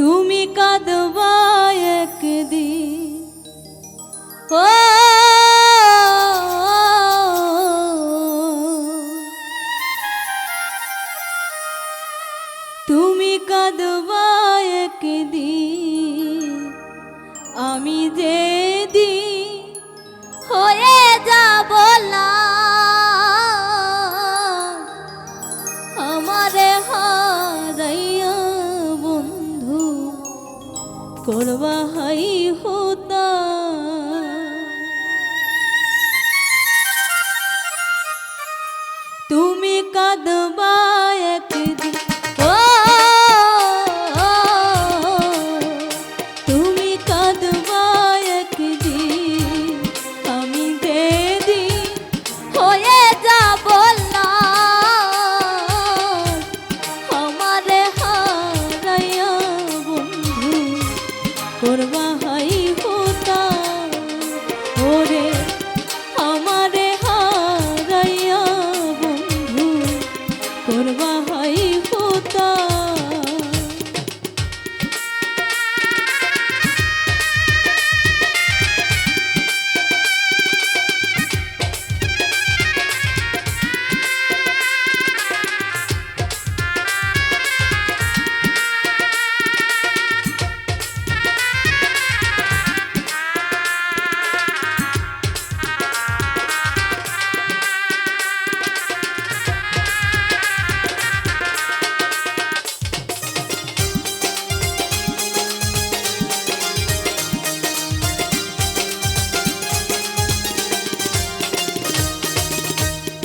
তুমি কাঁদবা। सर्वाहारी होता। तुम्हें कदबा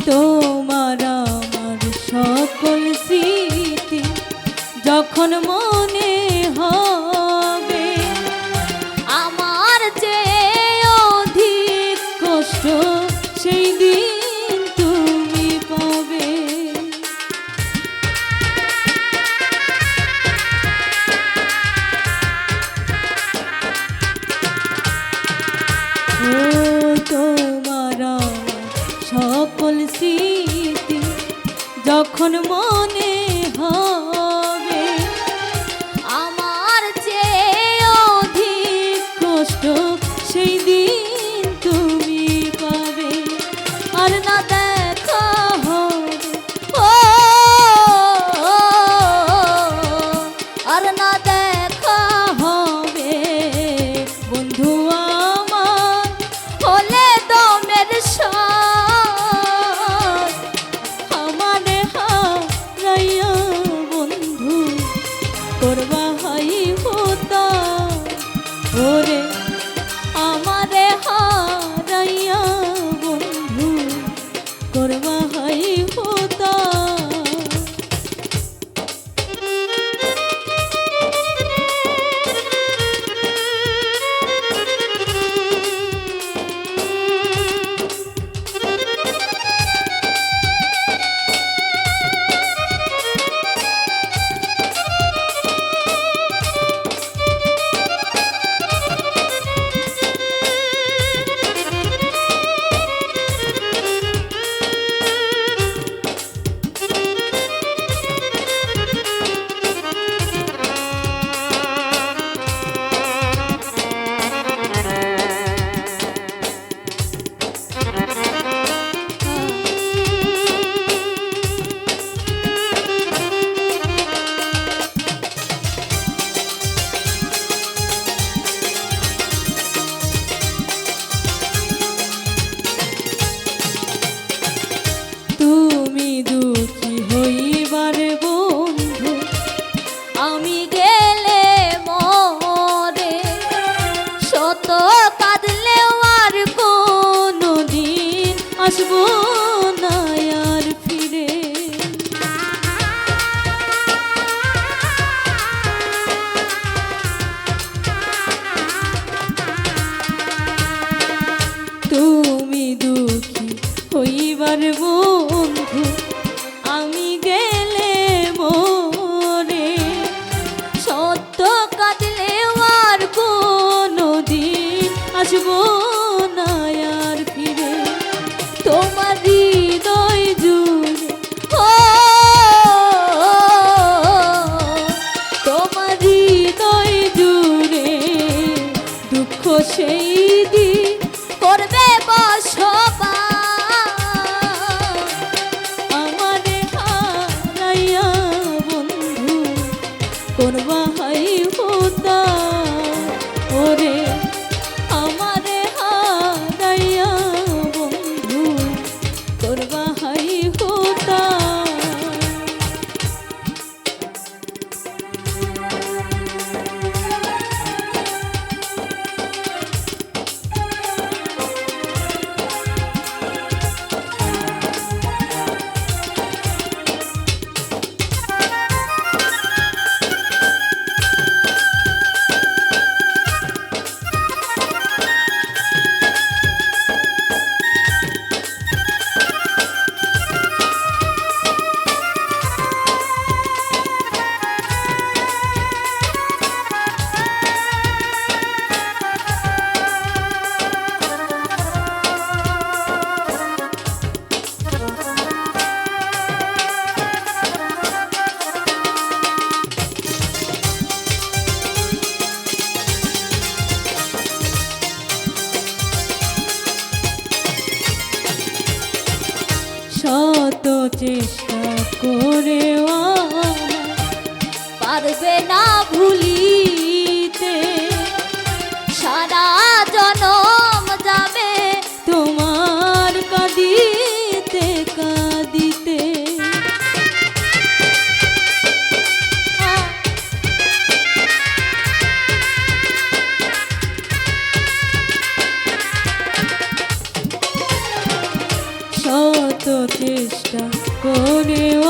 তোমার আমার সকল স্মৃতি যখন মন যখন মনে হয় por vos. আসব না আর ফিরে। তুমি দুঃখী হইবার মন তোমারই চেষ্টা আমার পারবে না ভুলিতে চেষ্টা